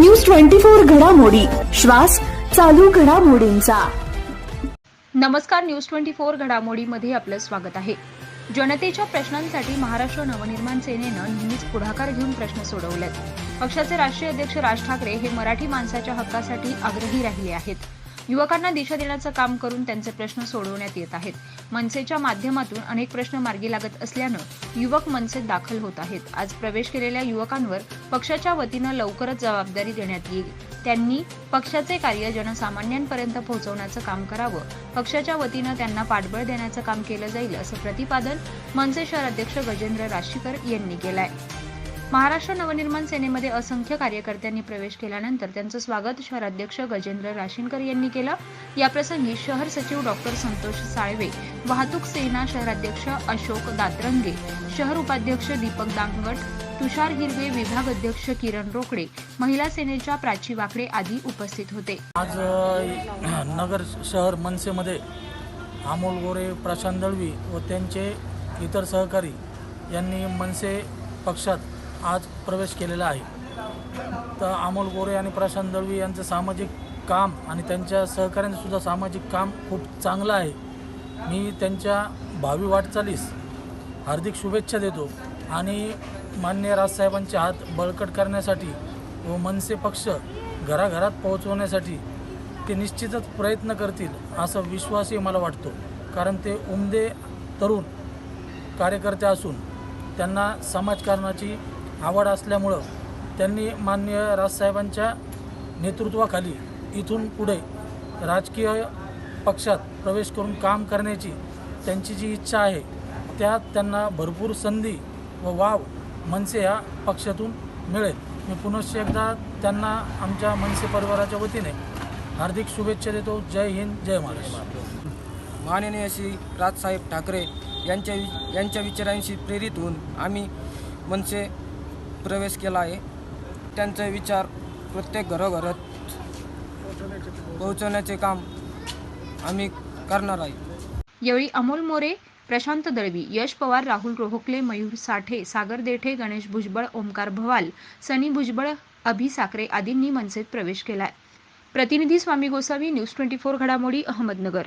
News twenty four घडामोडी. श्वास चालू घडामोडींचा. नमस्कार न्यूज ट्वेंटी फोर घडामोडीमध्ये आपलं स्वागत आहे. जनतेच्या प्रश्नांसाठी महाराष्ट्र नवनिर्माण सेनेनं नेहमीच पुढाकार घेऊन प्रश्न सोडवलेत. पक्षाचे राष्ट्रीय अध्यक्ष राज ठाकरे हे मराठी माणसाच्या हक्कासाठी आग्रही राहिले आहेत. युवकांना दिशा देण्याचं काम करून त्यांचे प्रश्न सोडवण्यात येत आहेत. मनसेच्या माध्यमातून अनेक प्रश्न मार्गी लागत असल्यानं युवक मनसेत दाखल होत आहेत. आज प्रवेश केलेल्या युवकांवर पक्षाच्या वतीनं लवकरच जबाबदारी देण्यात येईल. त्यांनी पक्षाचे कार्य जनसामान्यांपर्यंत पोहोचवण्याचं काम करावं. पक्षाच्या वतीनं त्यांना पाठबळ देण्याचं काम केलं जाईल असं प्रतिपादन मनसे शहर अध्यक्ष गजेंद्र राशीकर यांनी केलं आहे महाराष्ट्र नवनिर्माण सेनेमध्ये असंख्य कार्यकर्त्यांनी प्रवेश केल्यानंतर त्यांचं स्वागत शहराध्यक्ष गजेंद्र राशीनकर यांनी केलं. याप्रसंगी शहर सचिव डॉक्टर संतोष साळवे वाहतूक सेना शहराध्यक्ष अशोक दातरंगे शहर उपाध्यक्ष दीपक दांगट तुषार हिरवे विभाग अध्यक्ष किरण रोकडे महिला सेनेच्या प्राची वाकडे आदी उपस्थित होते. आज नगर शहर मनसेमध्ये अमोल गोरे प्रशांत दळवी व त्यांचे इतर सहकारी यांनी मनसे पक्षात आज प्रवेश केलेला आहे. तर अमोल गोरे आणि प्रशांत दळवी यांचं सामाजिक काम आणि त्यांच्या सहकाऱ्यांचंसुद्धा सामाजिक काम खूप चांगलं आहे. मी त्यांच्या भावी वाटचालीस हार्दिक शुभेच्छा देतो आणि मान्य राजसाहेबांचे हात बळकट करण्यासाठी व मनसे पक्ष घराघरात पोहोचवण्यासाठी ते निश्चितच प्रयत्न करतील असा विश्वासही मला वाटतो. कारण ते उमदे तरुण कार्यकर्ते असून त्यांना समाजकारणाची आवड असल्यामुळं त्यांनी मान्य राजसाहेबांच्या नेतृत्वाखाली इथून पुढे राजकीय पक्षात प्रवेश करून काम करण्याची त्यांची जी इच्छा आहे त्यात त्यांना भरपूर संधी व वाव मनसे ह्या पक्षातून मिळेल. मी पुनश्च एकदा त्यांना आमच्या मनसे परिवाराच्या वतीने हार्दिक शुभेच्छा देतो. जय हिंद जय महाराष्ट्र. माननीय श्री राजसाहेब ठाकरे यांच्या वि यांच्या विचारांशी प्रेरित होऊन आम्ही मनसे प्रवेश केला आहे. त्यांचे विचार प्रत्येक घरोघरात पोहोचवण्याचे काम आम्ही करणार आहे. यावेळी अमोल मोरे प्रशांत दळवी यश पवार राहुल रोहकले मयूर साठे सागर देठे गणेश भुजबळ ओमकार भवाल सनी भुजबळ अभि साकरे आदींनी मनसेत प्रवेश केलाय. प्रतिनिधी Swami Gosavi news twenty four घडामोडी अहमदनगर.